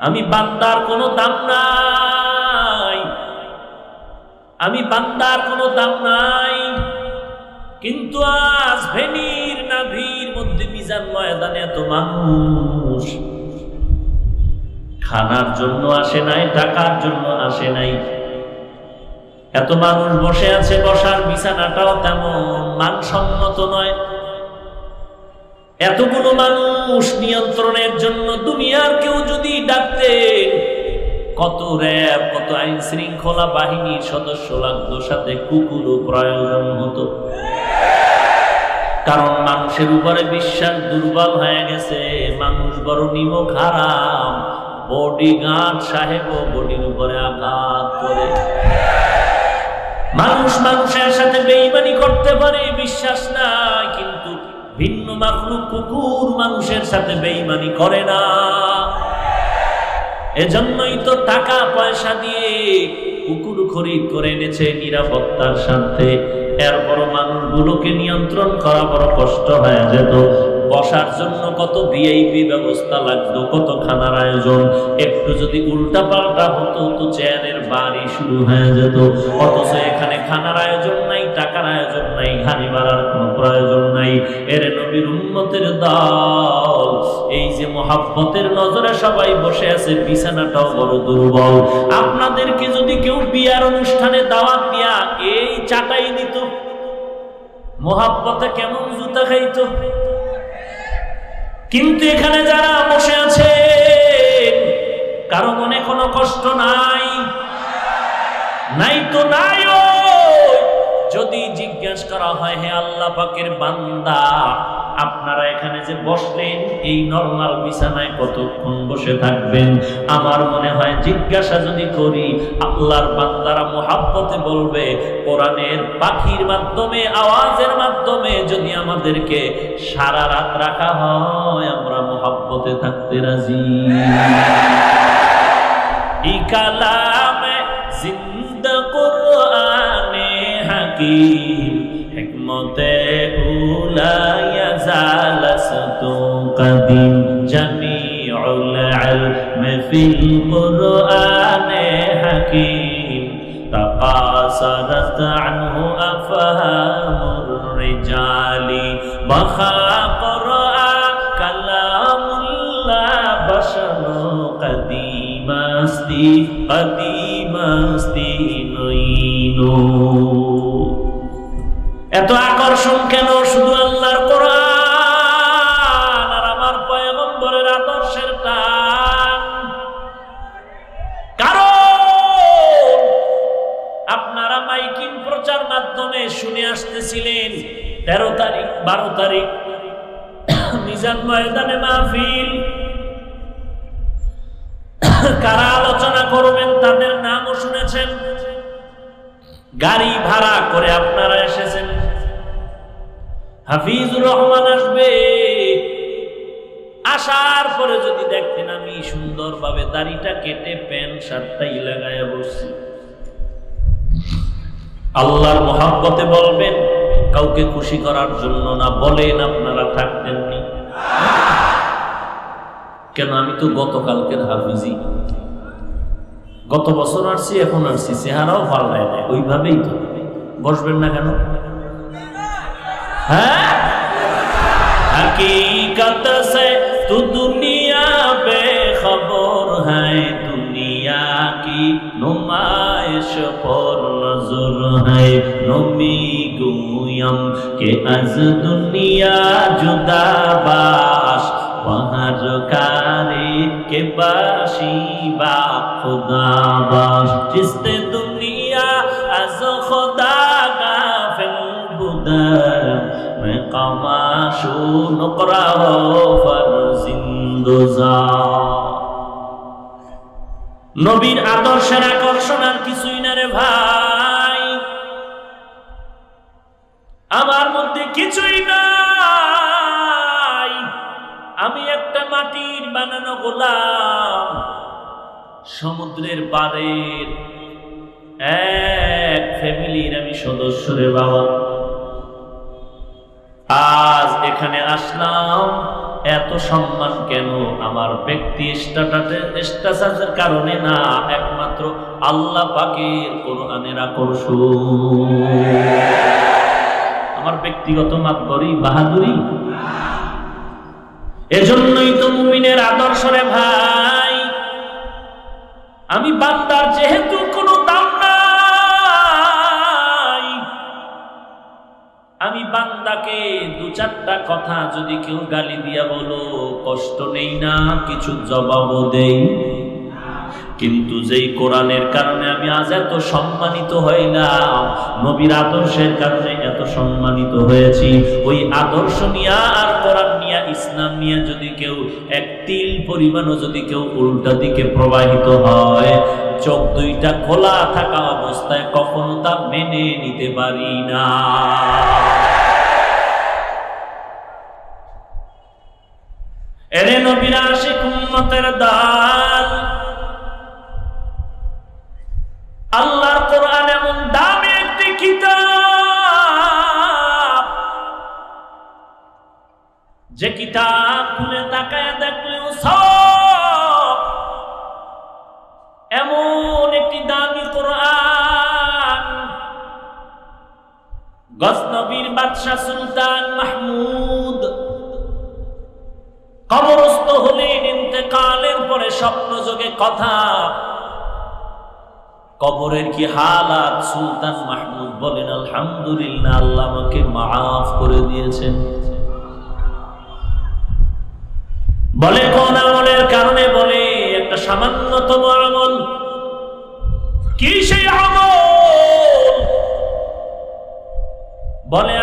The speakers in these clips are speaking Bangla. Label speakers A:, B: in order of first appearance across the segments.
A: আমি বান্দার কোনো দাম নাই। আমি বান্দার কোনো দাম নাই। কিন্তু আজ ভেনির নাভির মধ্যে মিজান ময়দানে এত মানুষ। খানার জন্য আসে নাই, টাকার জন্য আসে নাই। এত মানুষ বসে আছে, বসার বিছানাটাও তেমন মানসম্মত নয়। এতগুলো মানুষ নিয়ন্ত্রণের জন্য দুনিয়ার কেউ যদি ডাকতেন কত র্যাব, কত আইন শৃঙ্খলা বাহিনীর সদস্য লাগতো, সাথে কুকুরও প্রয়োজন হতো। কারণ মানুষের উপরে বিশ্বাস দুর্বল হয়ে গেছে, মানুষ বড় নিমক হারাম বডি গার্ড সাহেবও বডির উপরে আঘাত করে। মানুষ মানুষের সাথে বেইমানি করতে পারে, বিশ্বাস কিন্তু ভিন্ন মাখলুক কুকুর মানুষের সাথে বেইমানি করে না। এজন্যই তো টাকা পয়সা দিয়ে কুকুর খরিদ করে এনেছে নিরাপত্তার সাথে এরপর মানুষগুলোকে নিয়ন্ত্রণ করা বড় কষ্ট হয়ে যেত। বসার জন্য কত ভিআইপি ব্যবস্থা লাগতো কত খানার আয়োজন। একটু যদি উল্টা পাল্টা হতো, তো চেয়ারের বাড়ি শুরু হয়ে যেত। অথচ এখানে খানার আয়োজন নাই, টাকার আয়োজন নাই ঘানি বাড়ার কোনো প্রয়োজন নাই। এর নবীর উন্মতের দল, এই যে মহাব্বতের নজরে সবাই বসে আছে, বিছানাটাও বড় দুর্বল। আপনাদেরকে যদি কেউ বিয়ার অনুষ্ঠানে দাওয়াত দিয়া এই চাটাই দিত, মহাব্বতে কেমন জুতা খাইতো? কিন্তু এখানে যারা বসে আছে, কারও মনে কোনো কষ্ট নাই। নাই তো নাই যদি জিজ্ঞাসা করা হয়, হে আল্লাহ পাকের বান্দা, আপনারা এখানে যে বসলেন, এই নর্মাল বিছানায় কতক্ষণ বসে থাকবেন? আমার মনে হয়, জিজ্ঞাসা যদি করি, আল্লাহর বান্দারা মোহাব্বতে বলবে, কোরআনের পাখির মাধ্যমে, আওয়াজের মাধ্যমে যদি আমাদেরকে সারা রাত রাখা হয়, আমরা মোহাব্বতে থাকতে রাজি। ই حكيم حكمة أولى يزال قديم جميع العلم في القرآن حكيم تقاصرت عنه أفهام الرجال بخا قرآن كلام الله بشر قديم أستي قديم أستي نوینو এত আকর্ষণ কেন? শুধু আল্লাহর কোরআন আর আমার পয়গম্বরের আদর্শের টান। কারণ আপনারা মাইকিং প্রচার মাধ্যমে শুনে আসতেছিলেন, তেরো তারিখ, বারো তারিখ, মিজান ময়দানে মাহফিল। কারা আলোচনা করবেন তাদের নামও শুনেছেন। গাড়ি হাফিজুর রহমান আসবে। আসার পরে যদি দেখতেন আমি সুন্দরভাবে দাড়িটা কেটে প্যান্ট শার্টটাই লাগাইয়া বসছি। আল্লাহর মহাব্বতে বলবেন, কাউকে খুশি করার জন্য না, বলেন আপনারা থাকতেননি কেন আমি তো গতকালকের হাফিজি। গত বছর আসছি, এখন আসছি, চেহারাও পাল্টায় নেয় ওইভাবেই তো। বসবেন না কেন? হ্যাঁ हकीकत से तू दुनिया बेखबर है दुनिया की नुमाइश पर नजर है नमी गुयम के अज दुनिया जुदा बाश वहाँ कारे के बाशी बा खुदा बाश जिसते दुनिया अज खुदा गाफिल কামাশু নকরাহ নবীর আদর্শের আকর্ষণ আর কিছুই না রে ভাই। আমার মধ্যে কিছুই নাই। আমি একটা মাটির বানানো গোলাম। সমুদ্রের পারের এক ফ্যামিলির আমি সদস্য রে বাবা। আজ এখানে আসলাম। এত সম্মান কেন? আমার ব্যক্তি কারণে না, একমাত্র আল্লাহ পাকের কোরআনের আকর্ষণ। আমার ব্যক্তিগত মাতবরি বাহাদুরি। এজন্যই তো মুমিনের আদর্শ রে ভাই। আমি বান্দার যেহেতু আমি বান্দাকে দু চারটা কথা যদি কেউ গালি দিয়া বলো, কষ্ট নেই না, কিছু জবাবও দেই। কিন্তু যেই কোরআনের কারণে আমি আজ এত সম্মানিত হইলাম, নবীর আদর্শের কারণে এত সম্মানিত হয়েছি, ওই আদর্শ নিয়া আর কোরআন নিয়া, ইসলাম নিয়া যদি কেউ এক তিল পরিমাণও যদি কেউ উল্টা দিকে প্রবাহিত হয়, চোখ দুইটা খোলা থাকা অবস্থায় কখনো মেনে নিতে পারি না। এরে উম্মতের দাল। আল্লাহর কোরআন এমন দামি একটি কিতাব। যে কিতাব খুলে তাকায় দেখলেও বাদশাহ সুলতান মাহমুদ। কবরস্থ হলেন ইন্তেকালের পরে স্বপ্ন যোগে কথা। কবরের কি হালাত? সুলতান মাহমুদ বলেন, আলহামদুলিল্লাহ, আল্লাহ আমাকে মাফ করে দিয়েছেন। বলে, কোন আমলের কারণে? বলে, একটা সামান্যতম আমল। কি সেই আমল? বলে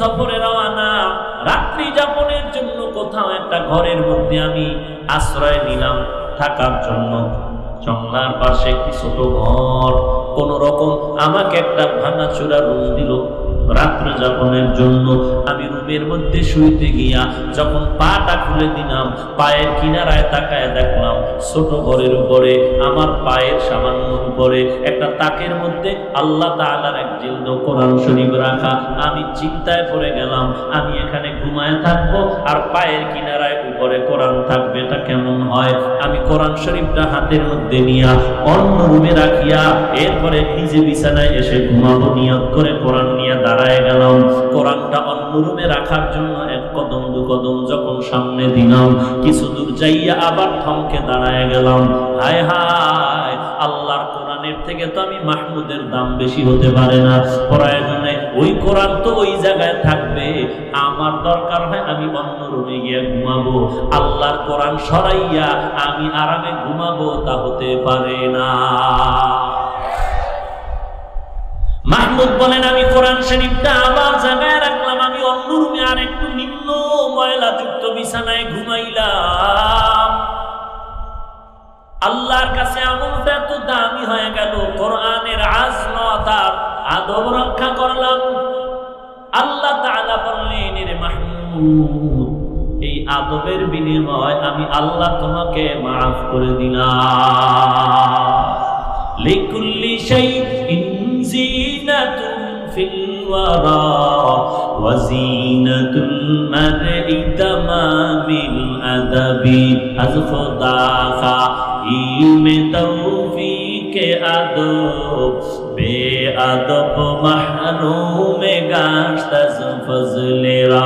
A: সফরে রওয়ানা রাত্রি যাপনের জন্য কোথাও একটা ঘরের মধ্যে আমি আশ্রয় নিলাম থাকার জন্য। জংলার পাশে একটি ছোট ঘর। কোন রকম আমাকে একটা ভাঙা চূড়া রুম দিল। রাত্র যাপনের জন্য আমি রুমের মধ্যে শুইতে গিয়া যখন পাটা খুলে দিলাম, পায়ের কিনারায় তাকায় দেখলাম, ছোট ঘরের উপরে, আমার পায়ের সামান্য উপরে, একটা তাকের মধ্যে আল্লাহ তাআলার এক জিলদ কোরআন শরীফ রাখা। আমি চিন্তায় পড়ে গেলাম, আমি এখানে ঘুমায় থাকব আর পায়ের কিনারায় উপরে কোরআন থাকবে, এটা কেমন হয়? আমি কোরআন শরীফটা হাতের মধ্যে নিয়া অন্য রুমে রাখিয়া এরপরে নিজে বিছানায় এসে ঘুমাবো, নিয়ত করে কোরআন নিয়ে দাঁড়ায় গেলাম। কোরআনটা অন্য রুমে রাখার জন্য এক কদম, দু কদম যখন সামনে দিলাম, কিছু দূর যাইয়া আবার থমকে দাঁড়ায় গেলাম। হায় হায়, আল্লাহর কোরআনের থেকে তো আমি মাহমুদের দাম বেশি হতে পারে না। প্রয়োজনে ওই কোরআন তো ওই জায়গায় থাকবে। আমার দরকার হয় আমি অন্য রুমে গিয়ে ঘুমাবো। আল্লাহর কোরআন সরাইয়া আমি আরামে ঘুমাবো, তা হতে পারে না। মাহমুদ বলেন, আমি কোরআন শরীফটা আর একটু নিম্ন বিছানায় ঘুমাইলাম। আল্লাহর কাছে আমলটা এত দামি হয়ে গেল, কোরআনের আজমত আদব রক্ষা করলাম। আল্লাহ বললেন রে মাহমুদ, এই আদবের বিনিময় আমি আল্লাহ তোমাকে মাফ করে দিলাম। লিকুল্লি শাইইন জিনাতুন ফিল ওয়ারা وزينة المرء تمام الأدب از خدا خواهیم توفیق ادب بے ادب محروم گشت از فضل را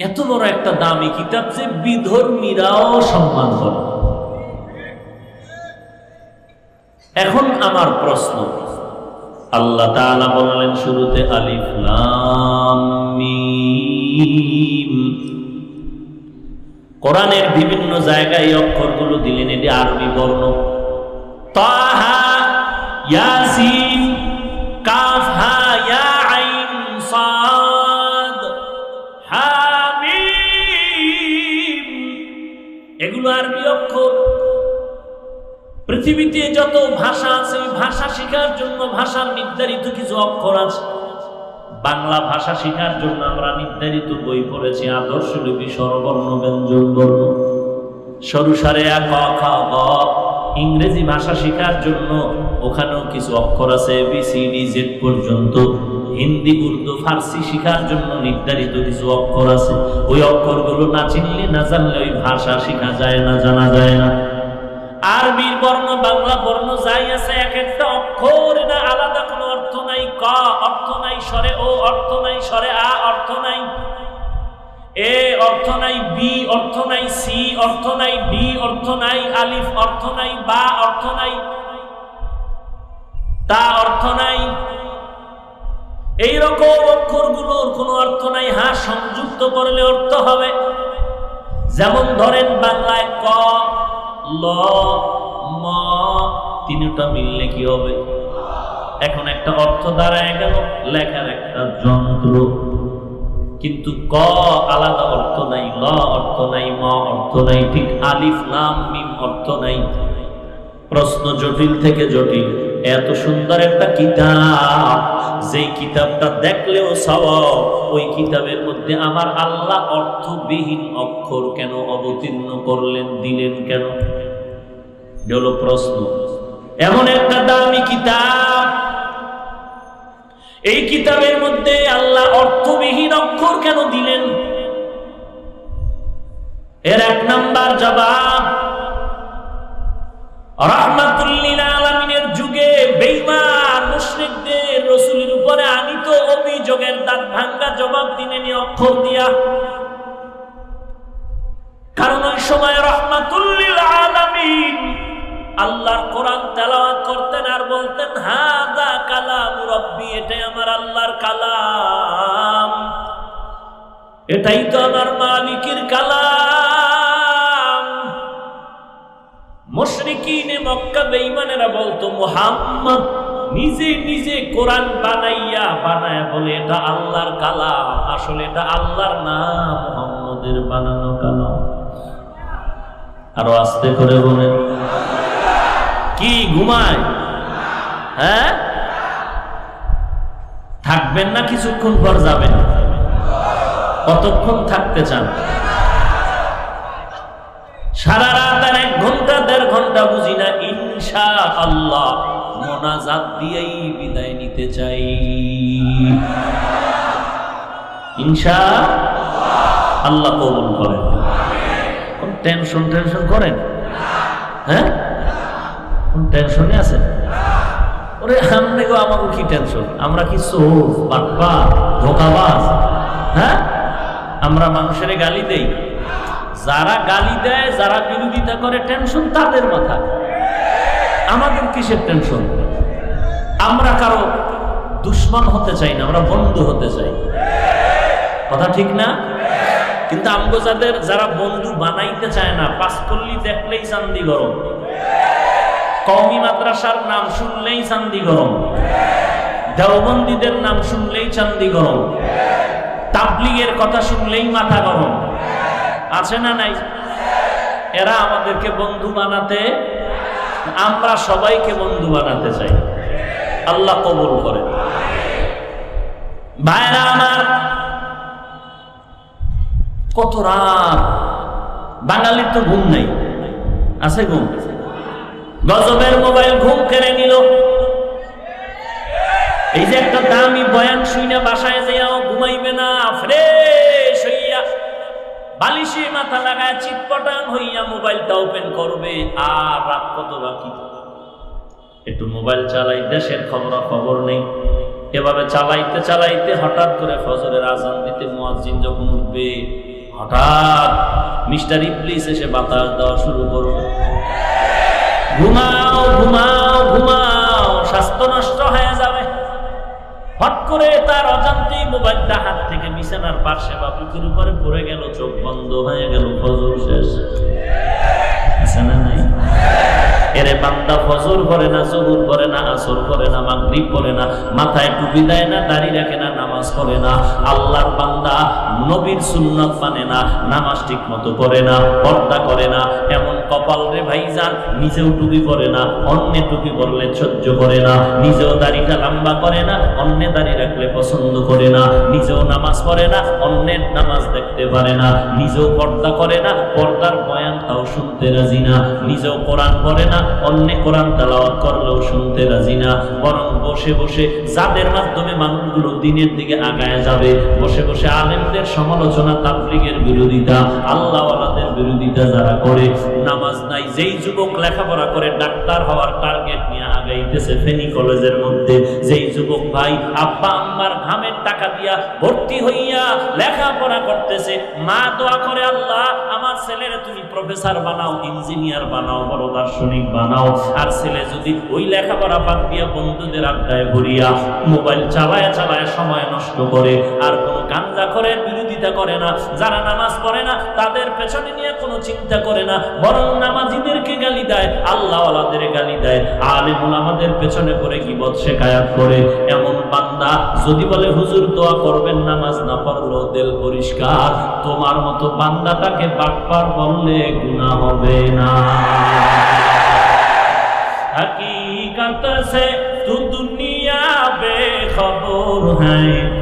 A: এত বড় একটা দামি কিতাব যে বিধর্মীরাও সম্মান করে এখন আমার প্রশ্ন। আল্লাহ তাআলা বললেন শুরুতে আলিফ কোরআনের বিভিন্ন জায়গায় এই অক্ষরগুলো দিলেন, এটি আরবি বর্ণ। তাহা, ইয়াসিন পৃথিবীতে যত ভাষা আছে ভাষা শেখার জন্য ভাষার নির্ধারিত কিছু অক্ষর আছে। বাংলা ভাষা শেখার জন্য আমরা নির্ধারিত বই পড়েছি আদর্শ লিপি স্বরবর্ণ ব্যঞ্জন বর্ণ। সরু সারে আ, ক খ ইংরেজি ভাষা শেখার জন্য ওখানেও কিছু অক্ষর আছে বি সি ডি জেড পর্যন্ত। হিন্দি উর্দু ফার্সি শেখার জন্য নির্ধারিত কিছু অক্ষর আছে। ওই অক্ষরগুলো না চিনলে না জানলে ওই ভাষা শেখা যায় না জানা যায় না। আরবির বর্ণ বাংলা বর্ণ যাই আছে এক একটা অক্ষর না আলাদা কোনো অর্থ নাই ক অর্থ নাই স্বরে ও অর্থ নাই স্বরে আ অর্থ নাই এ অর্থ নাই বি অর্থ নাই সি অর্থ নাই ডি অর্থ নাই আলিফ অর্থ নাই বা অর্থ নাই তা অর্থ নাই এই রকম অক্ষরগুলোর কোনো অর্থ নাই হা সংযুক্ত করলে অর্থ হবে যেমন ধরেন বাংলায় ক ল তিনটা মিললে কি হবে? এখন একটা অর্থ দাঁড়ায় গেল, লেখার একটা যন্ত্র। কিন্তু ক, আলাদা অর্থ নাই, ল অর্থ নাই, ম অর্থ নাই, ঠিক আলিফ নাম মিম অর্থ নাই। প্রশ্ন জটিল থেকে জটিল। এত সুন্দর একটা কিতাব, যেই কিতাবটা দেখলেও সওয়াব, ওই কিতাবের মধ্যে আমার আল্লাহ অর্থবিহীন অক্ষর কেন অবতীর্ণ করলেন, দিলেন কেন? এটা হলো প্রশ্ন। এমন একটা দামি কিতাব। এই কিতাবের মধ্যে আল্লাহ অর্থবিহীন অক্ষর কেন দিলেন? এর এক নাম্বার জবাব রহমাতুল্লিল আলমিনের যুগে বেইমান মুশরিকদের রসুলের উপরে আনিত অভিযোগের দাঁত ভাঙ্গা জবাব দিলেন অক্ষর দিয়া। কারণ ওই সময় রহমাতুল্লিল আলামিন আল্লাহর কোরআন তেলাওয়াত করতেন আর বলতেন, হাদা কালাম রব্বি, এটাই আমার আল্লাহর কালাম। এটাই তো আমার মালিকের কালাম। মুশরিকিনে মক্কা বেঈমানেরা বলতো, মুহাম্মদ নিজে নিজে কোরআন বানাইয়া বানায় বলে, এটা আল্লাহর কালাম। আসলে এটা আল্লাহর না, মুহাম্মদের বানানো কালাম। আরও আস্তে করে বলেন। কি ঘুমায়? হ্যাঁ? থাকবেন না কিছুক্ষণ পর যাবেন। কতক্ষণ থাকতে চান? সারা রাত আর এক ঘণ্টা, দেড় ঘণ্টা বুঝি না ইনশা আল্লাহ মোনাজাত দিয়েই বিদায় নিতে চাই। ইনশা আল্লাহ কবুল করেন। টেনশন টেনশন করেন? হ্যাঁ? টেনশনে আছে? ওরে আমনে গো আমাকে কি টেনশন? আমরা কি সোফ বাটপা ধোকাবাজ? হ্যাঁ? আমরা মানুষের গালি দেই। যারা গালি দেয়, যারা বিরোধিতা করে, টেনশন তাদের মাথা আমাদের কিসের টেনশন? আমরা কারও দুশ্মন হতে চাই না, আমরা বন্ধু হতে চাই। কথা ঠিক না? কিন্তু আমগো যাদের, যারা বন্ধু বানাইতে চায় না, পাঁচকল্লি দেখলেই চান্দি গরম। কওমি মাদ্রাসার নাম শুনলেই চান্দি গরম। দেওবন্দীদের নাম শুনলেই চান্দি গরম। তাবলিগের কথা শুনলেই মাথা গরম। আছে না নাই? এরা আমাদেরকে বন্ধু বানাতে, আমরা সবাইকে বন্ধু বানাতে চাই। আল্লাহ কবুল করে ভাইরা আমার, কত রাত? বাঙালির তো ঘুম নাই। আছে ঘুম? গজবের মোবাইল ঘুম কেড়ে নিল। এই যে একটা দামি বয়ান শুইনা বাসায় যাইয়াও ঘুমাইবে না, ফ্রেশ হইয়া বালিশে মাথা লাগায় চিটপটাং হইয়া মোবাইলটা ওপেন করবে, আর রাত কত বাকি? একটু মোবাইল চালাই, দেশের খবর খবর নেই। এভাবে চালাইতে চালাইতে হঠাৎ করে ফজরের আজান দিতে মুয়াজ্জিন যখন উঠবে, হঠাৎ মিস্টার ইবলিস এসে বাতাস দেওয়া শুরু করবে ঘুমাও ঘুমাও ঘুমাও, স্বাস্থ্য নষ্ট হয়ে যাবে। হট করে তার অজান্তেই মোবাইলটা হাত থেকে বিছানার পাশে বা বুকের উপরে পড়ে গেল, চোখ বন্ধ হয়ে গেল, ফজর শেষ। বিছানা নাই? এরে বান্দা ফজর করে না জহুর করে না, আসর করে না, মাগরিব করে না, মাথায় টুপি দেয় না, দাড়ি রাখে না, নামাজ পড়ে না, আল্লাহর বান্দা নবীর সুন্নত মানে না, নামাজ ঠিক মতো করে না, পর্দা করে না, এমন কপাল রে ভাইজান, নিজেও টুপি পরে না, অন্যে টুপি পরলে সহ্য করে না, নিজেও দাড়িটা লম্বা করে না, অন্যে দাড়ি রাখলে পছন্দ করে না, নিজেও নামাজ পড়ে না, অন্যের নামাজ দেখতে পারে না, নিজেও পর্দা করে না, পর্দার বয়ানটাও শুনতে রাজি না, নিজেও কোরআন পড়ে না অন্য কোরআন তালাওয়াত করলেও শুনতে রাজি না। বরং বসে বসে যাদের মাধ্যমে মানুষগুলো দিনের দিকে আগায় যাবে, বসে বসে আলেমদের সমালোচনা, তাবলিগের বিরোধিতা, আল্লাহওয়ালাদের বিরোধিতা যারা করে নামাজ নাই, যেই যুবক লেখাপড়া করে ডাক্তার হওয়ার টার্গেট নিয়ে আগাইতেছে ফেনী কলেজের মধ্যে, যেই যুবক ভাই আব্বা আম্মার ঘামের টাকা দিয়া ভর্তি হইয়া লেখাপড়া করতেছে, মা দোয়া করে, আল্লাহ, আমার ছেলের তুমি প্রফেসর বানাও ইঞ্জিনিয়ার বানাও, বড় দার্শনিক বানাও, আর ছেলে যদি ওই লেখাপড়া বাদ দিয়া বন্ধুদের আড্ডায় ভরিয়া মোবাইল চালায় চালায় সময় নষ্ট করে, আর কোনো গাঞ্জা করে বিরোধিতা করে না যারা নামাজ পড়ে না তাদের পেছনে নিয়ে কোনো চিন্তা করে না বরং নামাজিদেরকে গালি দেয় আল্লাহওয়ালাদের গালি দেয় আলিমুল আমাদের পেছনে করে কি বদ শেখায়াত করে এমন বান্দা যদি বলে হুজুর দোয়া করবেন নামাজ না পড়লো দিল পরিষ্কার তোমার মতো বান্দাটাকে বাটপার বললে গুণা হবে না हकीकत से तू दुनिया बेखबर है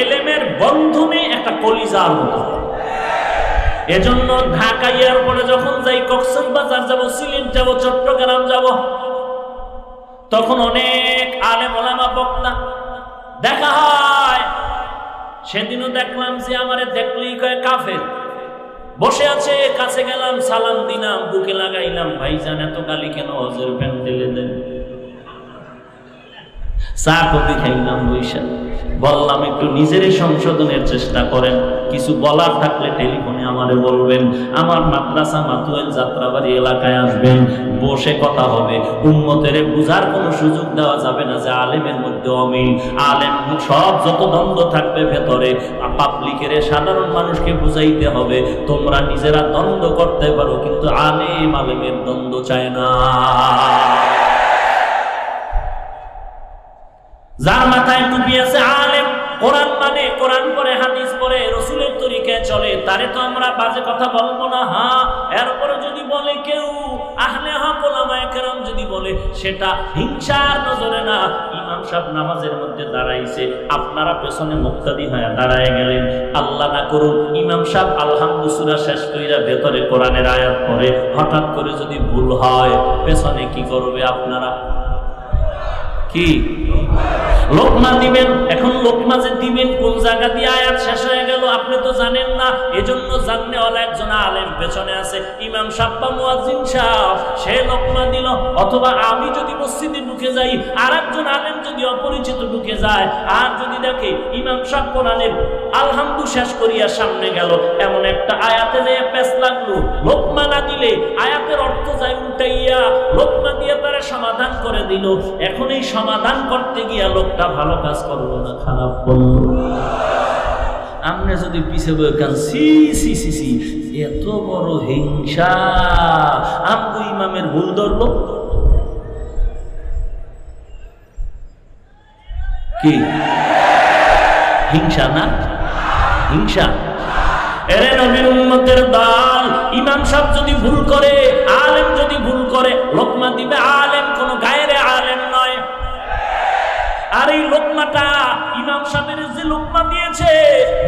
A: এলেমের বন্ধনে একটা কলিজার মতো এজন্য ঢাকা এয়ারপোর্টে যখন যাই কক্সবাজার যাব, সিলেট যাব, চট্টগ্রাম যাব, তখন অনেক আলেম ওলামা বক্তা দেখা হয়। সেদিনও দেখলাম যে আমারে দেখলেই কয় কাফের। বসে আছে, কাছে গেলাম, সালাম দিলাম, বুকে লাগাইলাম, ভাইজান এত গালি কেন হজের প্যান্ডেলে দেন? চা কফি খাইলাম বৈশা বললাম, একটু নিজেরই সংশোধনের চেষ্টা করেন। কিছু বলার থাকলে টেলিফোনে আমারে বলবেন। আমার মাদ্রাসা মাতুয়েল যাত্রাবাড়ি এলাকায় আসবেন। বসে কথা হবে। উন্মতের বুঝার কোনো সুযোগ দেওয়া যাবে না যে আলেমের মধ্যে অমিল। আলেম সব যত দ্বন্দ্ব থাকবে ভেতরে পাবলিকের সাধারণ মানুষকে বুঝাইতে হবে, তোমরা নিজেরা দ্বন্দ্ব করতে পারো, কিন্তু আলেম আলেমের দ্বন্দ্ব চায় না। যার মাথায় টুপি আছে আলেম, কোরআন মানে কোরআন পরে হাদিস পরে রসুলের তরিকায় চলে, তারে তো আমরা বাজে কথা বলব না হ্যাঁ এরপরে যদি বলে কেউ, আহলে কেরাম যদি বলে, সেটা হিংসার নজরে না। ইমাম সাহেব নামাজের মধ্যে দাঁড়াইছে, আপনারা পেছনে মুক্তাদি হয়ে দাঁড়ায় গেলেন। আল্লাহ না করুন ইমাম সাহেব আলহামদুসুরা শেষ কইরা ভেতরে কোরআনের আয়াত পরে হঠাৎ করে যদি ভুল হয়, পেছনে কি করবে আপনারা? কি লোকমা দিবেন, এখন লোকমা যে দিবেন, কোন জায়গা দিয়ে আয়াত শেষ হয়ে গেল আপনি তো জানেন না। এজন্য জানলে জাননেওয়ালা একজন আলেম পেছনে আছে, ইমাম সাব্বা মুয়াজ্জিন সাহেব, সে লোকমা দিল। অথবা আমি যদি মসজিদে ঢুকে যাই আর একজন আলেম যদি অপরিচিত ঢুকে যায়, আর যদি দেখে ইমাম সাহেব কোরআনের আলহামদু শেষ করিয়া সামনে গেল, এমন একটা আয়াতে যে পেস লাগল। লোকমা না দিলে আয়াতের অর্থ যায় উল্টাইয়া, লোকমা দিয়ে তারা সমাধান করে দিল। এখন এই সমাধান করতে গিয়া লোকটা ভালো কাজ করল না, খারাপ করল? আপনি যদি পিছে বই সি সি সি সি, এত বড় হিংসা। আমগো ইমামের ভুল ধরলো। কি? হিংসা না? হিংসা। এরে নবীর উম্মতের দল, ইমাম সাহেব যদি ভুল করে, আলেম যদি ভুল করে, লোকমা দিবে লোকমাটা ইমাম সাহেবের যে লোকমা দিয়েছে,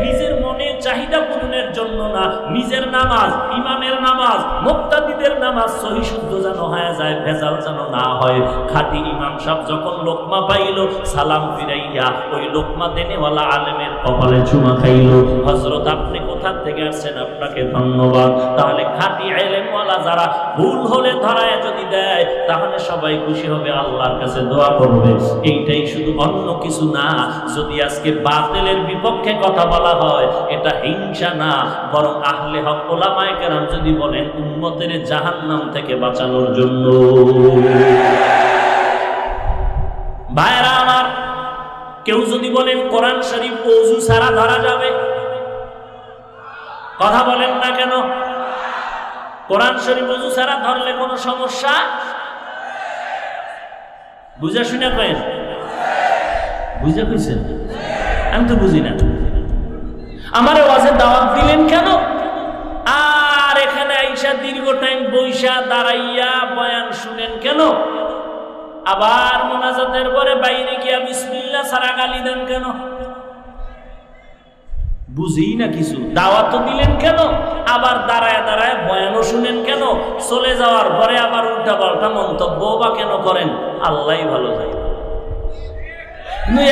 A: নিজের মনে চাহিদা পূরণের জন্য না, নিজের নামাজ, ইমামের নামাজ, মুক্তাদিদের নামাজ সহি শুদ্ধ যেন হয়ে যায়, ভেজাল যেন না হয়। খাঁটি ইমাম সাহেব যখন লোকমা পাইল, সালাম ফিরাইয়া ওই লোকমা দেনেওয়ালা আলেমের কপালে চুমা খাইল। হজরত আপনি কোথা থেকে আসছেন? আপনাকে ধন্যবাদ। তাহলে খাঁটি আলেমওয়ালা যারা ভুল হলে ধরায় যদি দেয়, তাহলে সবাই খুশি হবে, আল্লাহর কাছে দোয়া করবে। এইটাই শুধু অন্য কিছু না, যদি আজকে বাতিলের বিপক্ষে কথা বলা হয়, এটা হিংসা না, বরং আহলে হক ওলামায়ে কেরাম যদি বলেন, উম্মতের জাহান্নাম থেকে বাঁচানোর জন্য। ভাইরা আমার, কেউ যদি বলেন, কোরআন শরীফ অজু সারা ধরা যাবে, কথা বলেন না কেন? কোরআন শরীফ বুঝু ছাড়া ধরলে কোনো সমস্যা? বুঝা শুনে কেন বুঝে কইছেন? আমি তো বুঝি না। আমার ওয়াজে দাওয়াত দিলেন কেন? আর এখানে আইসা দীর্ঘ টাইম বৈশা দাঁড়াইয়া বয়ান শুনেন কেন? আবার মোনাজাতের পরে বাইরে গিয়া বিসমিল্লা সারা গালি দেন কেন? বুঝি না কিছু। দাওয়াত দিলেন কেন? আবার দাঁড়ায় দাঁড়ায় বয়ানও শুনেন কেন? চলে যাওয়ার পরে আবার উল্টা পাল্টা মন্তব্য বা কেন করেন? আল্লাহ ভালো যায়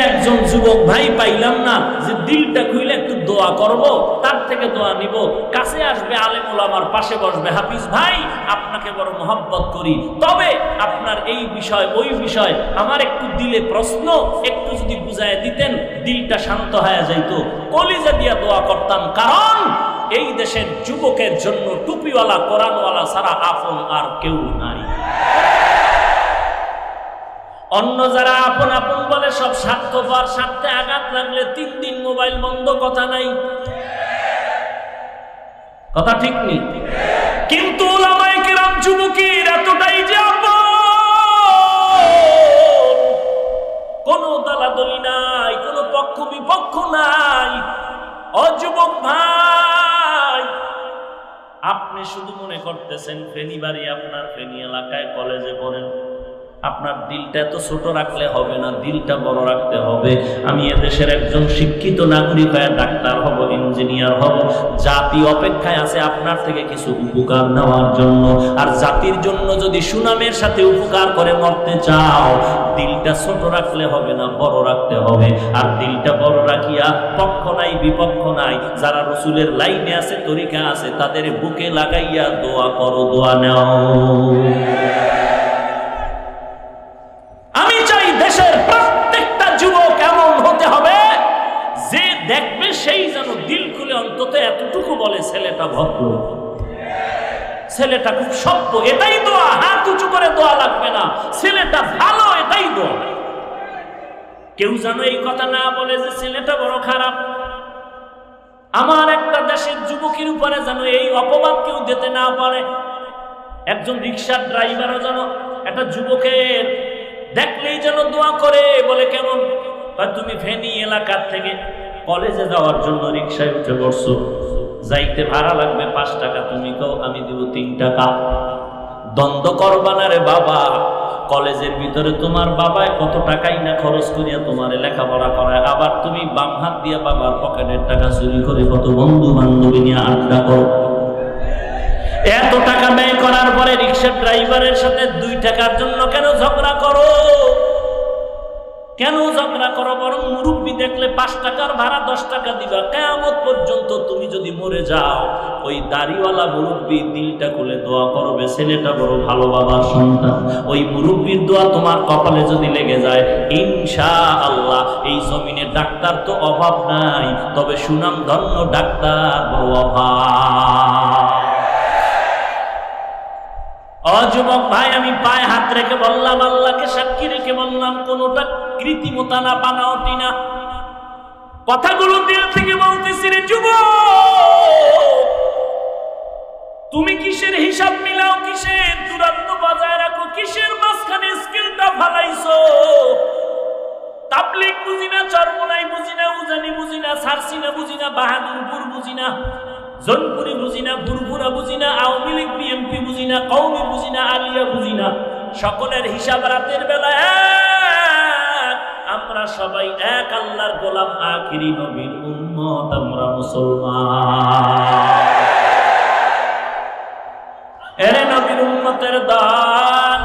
A: একজন যুবক ভাই পাইলাম না, যে দিলটা খুইলে একটু দোয়া করব, তার থেকে দোয়া নিব। কাছে আসবে আলেমুল আমার পাশে বসবে। হাফিজ ভাই, আপনাকে বড় মোহাব্বত করি। তবে আপনার এই বিষয়, ওই বিষয়, আমার একটু দিলে প্রশ্ন, একটু যদি বুঝায় দিতেন, দিলটা শান্ত হয়ে যাইত। কলিজা দিয়া দোয়া করতাম, কারণ এই দেশের যুবকের জন্য টুপিওয়ালা, কোরআনওয়ালা সারা আপন আর কেউ নাই। অন্য যারা আপন আপন বলে সব স্বার্থপর, স্বার্থে আঘাত লাগলে তিন দিন মোবাইল বন্ধ, কথা নাই। কথা ঠিক নেই? কিন্তু কেরাম এতটাই যে কোনো দালাদলি নাই, কোনো পক্ষ বিপক্ষ নাই। অযুবক ভাই, আপনি শুধু মনে করতেছেন ফেনী বাড়ি আপনার ফেনী এলাকায় কলেজে পড়েন। আপনার দিলটা এত ছোট রাখলে হবে না, দিলটা বড় রাখতে হবে। আমি এদেশের একজন শিক্ষিত নাগরিক হয়ে ডাক্তার হব, ইঞ্জিনিয়ার হব। জাতি অপেক্ষায় আছে আপনার থেকে কিছু উপকার নেওয়ার জন্য। আর জাতির জন্য যদি সুনামের সাথে উপকার করে মরতে চাও, দিলটা ছোট রাখলে হবে না, বড় রাখতে হবে। আর দিলটা বড় রাখিয়া পক্ষ নাই, বিপক্ষ নাই। যারা রসুলের লাইনে আছে, তরিকা আছে, তাদের বুকে লাগাইয়া দোয়া করো, দোয়া নেও। ছেলেটা ভদ্র। ছেলেটা খুব সভ্য, এটাই দোয়া। হাত উঁচু করে দোয়া লাগবে না। ছেলেটা ভালো, এটাই দোয়া। কেউ যেন এই কথা না বলে যে ছেলেটা বড় খারাপ। আমার একটা দেশের যুবকের উপরে যেন এই অপবাদ কেউ দিতে না পারে। একজন রিক্সার ড্রাইভারও যেন একটা যুবকের দেখলেই যেন দোয়া করে, বলে কেমন? তুমি ফেনী এলাকার থেকে কলেজে যাওয়ার জন্য রিক্সায় উঠে পড়ছো। যাইতে ভাড়া লাগবে পাঁচ টাকা, তুমি তো আমি দিব তিন টাকা। দ্বন্দ্ব করবা না রে বাবা। কলেজের ভিতরে তোমার বাবায় কত টাকাই না খরচ করিয়া তোমার লেখাপড়া করায়। আবার তুমি বাম হাত দিয়া বাবার পকেটের টাকা চুরি করে কত বন্ধু বান্ধবী নিয়ে আড্ডা করো। এত টাকা ব্যয় করার পরে রিক্সার ড্রাইভারের সাথে দুই টাকার জন্য কেন ঝগড়া করো? কেন ঝগড়া করো? বরং মুরব্বী দেখলে পাঁচ টাকার ভাড়া, দশ টাকা দিবা। কেমন পর্যন্ত তুমি যদি মরে যাও, ওই দাড়িওয়ালা মুরব্বী দিলটা খুলে দোয়া করবে। ছেলেটা বড় ভালো বাবার সন্তান। ওই মুরব্বীর দোয়া তোমার কপালে যদি লেগে যায় ইনশা আল্লাহ এই জমিনে ডাক্তার তো অভাব নাই, তবে সুনাম ধন্য ডাক্তার বড় অভাব। অযুবক ভাই, আমি পায়ে হাত রেখে বললাম, আল্লাহকে সাক্ষী রেখে বললাম কোনটা কৃত্রিমতা না বানাওটি না। কথাগুলো দিল থেকে বলতেছি রে যুব তুমি কিসের হিসাব মিলাও, কিসের দূরত্ব বজায় রাখো, কিসের মাঝখানে স্কিলটা ফালাইছো? তাবলিক বুঝি না, চরমনাই বুঝি না, উজানি বুঝি না, সারসি না বুঝি না বাহাদুরপুর বুঝি না, জনপুরি বুঝি না ফুরফুরা বুঝি না, আওয়ামী লীগ, বিএনপি বুঝি না কৌমি বুঝি না, আলিয়া বুঝি না। সকলের হিসাব রাতের বেলা। আমরা সবাই এক, আল্লাহর গোলাম, আখিরি নবীর উম্মত, আমরা মুসলমান। এরে নবীর উম্মতের দান।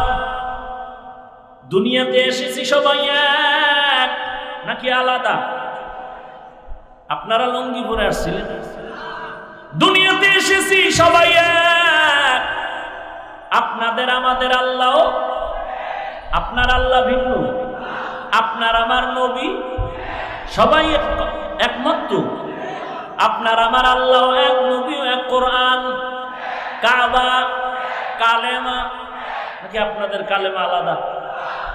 A: দুনিয়াতে এসেছি সবাই এক। নাকি আলাদা? আপনারা লঙ্গি পরে আসছিলেন? দুনিয়াতে এসেছি সবাই এক। আপনাদের আমাদের আল্লাহ? আপনার আল্লাহ ভিন্ন। আপনার আমার নবী? সবাই এক- একমত আপনার আমার আল্লাহ এক নবী এক কোরআন। কাবা, কালেমা। নাকি আপনাদের কালেমা আলাদা?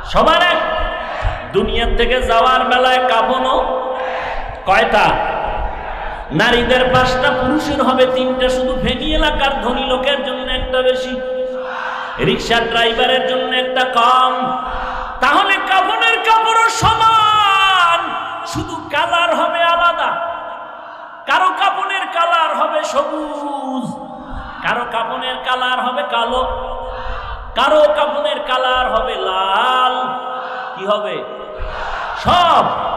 A: সবার এক। দুনিয়ার থেকে যাওয়ার বেলায় কাপনও কয়টা? নারীদের পাঁচটা, পুরুষের হবে তিনটা। শুধু ফেনী এলাকার ধনী লোকের জন্য একটা বেশি। রিক্সা ড্রাইভারের জন্য একটা কম। তাহলে কাপড়ের কাপড়ও সমান। শুধু কালার হবে আলাদা। কারও কাপড়ের কালার হবে সবুজ। কারও কাপড়ের কালার হবে কালো। কারও কাপড়ের কালার হবে লাল। কি হবে? সব।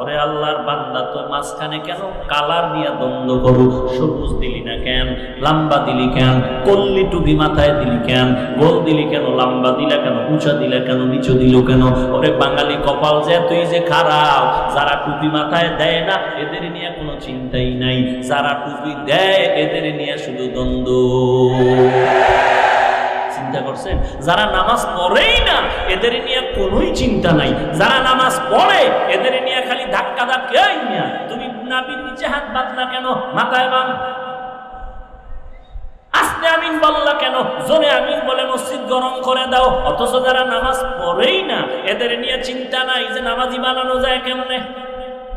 A: ওরে আল্লাহর বান্দা, তো মাঝখানে কেন কালার নিয়ে দ্বন্দ্ব করু? সবুজ দিলি না কেন? লাম্বা দিলি কেন? কল্লি টুপি মাথায় দিলি কেন? গোল দিলি কেন? লাম্বা দিলা কেন? উঁচা দিলা কেন? নিচু দিল কেন? ওরে বাঙালি কপাল যে তুই যে খারাপ, যারা টুপি মাথায় দেয় না, এদের নিয়ে কোনো চিন্তাই নাই। যারা টুপি দেয়, এদের নিয়ে শুধু দ্বন্দ্ব। চিন্তা করছেন? যারা নামাজ পড়েই না, এদের নিয়ে কোনোই চিন্তা নাই। যারা নামাজ পড়ে, এদের নিয়ে? কে তুমি নাবির নিচে হাত বাঁধলা কেন? মাথায় বান আস্তে আমিন বললা কেন? জোরে আমিন বলে মসজিদ গরম করে দাও। অথচ যারা নামাজ পড়েই না, এদের নিয়ে চিন্তা নাই যে নামাজি বানানো যায় কেমনে?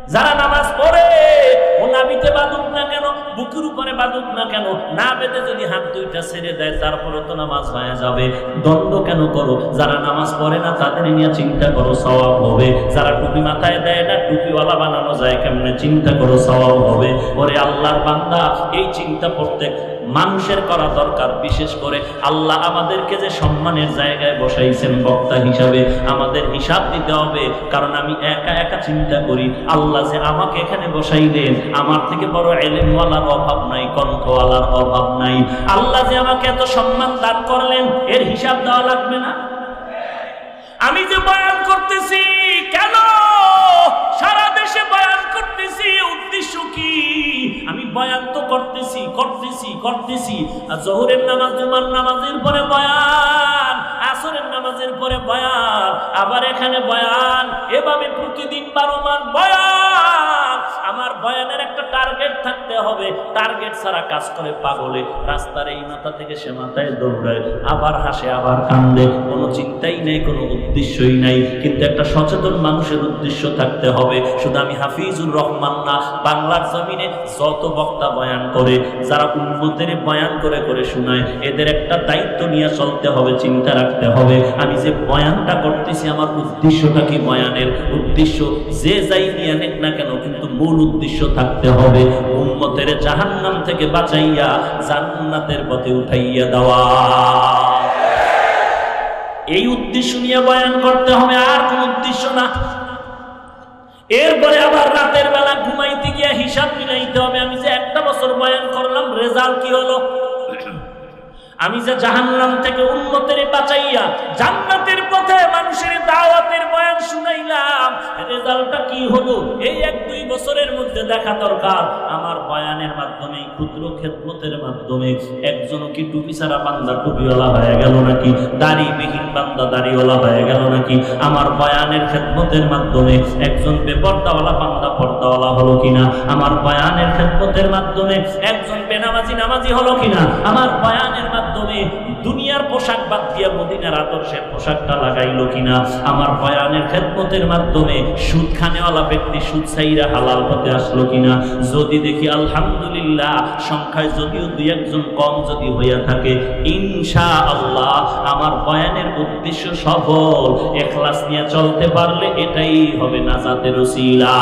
A: যারা নামাজ পড়ে নাবিতে বাদুক না কেন? বুকের উপরে বাদুক না কেন? না বেঁধে যদি হাত দুইটা ছেড়ে দেয় তারপরে তো নামাজ হয়ে যাবে। দ্বন্দ্ব কেন করো? যারা নামাজ পড়ে না, তাদের নিয়ে চিন্তা করো, সওয়াব হবে। যারা টুপি মাথায় দেয় না, টুপিওয়ালা বানানো যায় কেমনে? চিন্তা করো, সওয়াব হবে। ওরে আল্লাহর এই চিন্তা প্রত্যেক মানুষের করা দরকার। বিশেষ করে আল্লাহ আমাদেরকে যে সম্মানের জায়গায় বসাইছেন বক্তা হিসাবে, আমাদের হিসাব দিতে হবে। কারণ আমি একা একা চিন্তা করি, আল্লাহ যে আমাকে এখানে বসাইলেন আমার থেকে বড় এলেমওয়ালার অভাব নাই, কণ্ঠওয়ালার অভাব নাই। আল্লাহ যে আমাকে এত সম্মান দান করলেন, এর হিসাব দেওয়া লাগবে না? আমি যে বয়ান করতেছি, কেন? সারা দেশে বয়ান করতেছি, উদ্দেশ্য কি? আমি বয়ান তো করতেছি করতেছি করতেছি। আর জোহরের নামাজ, জুমার নামাজের পরে বয়ান, আসরের নামাজের পরে বয়ান, আবার এখানে বয়ান, এভাবে প্রতিদিন বারো মান বয়ান বয়ানের একটা টার্গেট থাকতে হবে। টার্গেট ছাড়া কাজ করে পাগলে। রাস্তার এই মাথা থেকে সে মাথায় দৌড়ায়। আবার হাসে, আবার কান্দে। কোনো চিন্তাই নেই, কোনো উদ্দেশ্যই নাই। কিন্তু একটা সচেতন মানুষের উদ্দেশ্য থাকতে হবে। শুধু আমি হাফিজুর রহমান না, বাংলার জমিনে যত বক্তা বয়ান করে, যারা উন্নতের বয়ান করে করে শোনায়, এদের একটা দায়িত্ব নিয়ে চলতে হবে, চিন্তা রাখতে হবে। আমি যে বয়ানটা করতেছি, আমার উদ্দেশ্যটা কি বয়ানের? উদ্দেশ্য যে যাই নিয়ে নেক না কেন, কিন্তু মূল উদ্দেশ্য থাকতে হবে। উম্মতের জাহান্নাম থেকে বাঁচাইয়া জান্নাতের পথে উঠাইয়া দেওয়া। এই উদ্দেশ্য নিয়ে বয়ান করতে হবে, আর কোন উদ্দেশ্য না। এরপরে আবার রাতের বেলা ঘুমাইতে গিয়া হিসাব মিলাইতে হবে, আমি যে একটা বছর বয়ান করলাম, রেজাল্ট কি হলো? আমি যে জাহান্নাম থেকে উন্নতের জান্নাতের পথে মানুষের দাওয়াতের বয়ান শুনাইলাম। রেজাল্টটা কি হলো? এই এক দুই বছরের মধ্যে দেখা দরকার। আমার বয়ানের মাধ্যমে ক্ষুদ্র খেদমতের মাধ্যমে একজন কি টুপি টুপিওয়ালা হয়ে গেল নাকি? দাড়িওয়ালা হয়ে গেল নাকি? আমার বয়ানের খেদমতের মাধ্যমে একজন বেপর্দাওয়ালা বান্দা পর্দাওয়ালা হলো কিনা? আমার বয়ানের খেদমতের মাধ্যমে একজন বেনামাজি নামাজি হলো কিনা? আমার বয়ানের মাধ্যমে দুনিয়ার পোশাক বাদ দিয়ে মদিনার আদর্শের পোশাকটা লাগাইলো কিনা? আমার বয়ানের খেদমতের মাধ্যমে সুদ খানেওয়ালা ব্যক্তি সুদ সাইরা হালাল হতে আসলো কিনা? যদি দেখি আলহামদুলিল্লাহ, সংখ্যায় যদিও দুই একজন কম যদি হইয়া থাকে ইনশা আল্লাহ আমার বয়ানের উদ্দেশ্য সফল। এখলাস নিয়ে চলতে পারলে এটাই হবে না নাজাতের ওসিলা।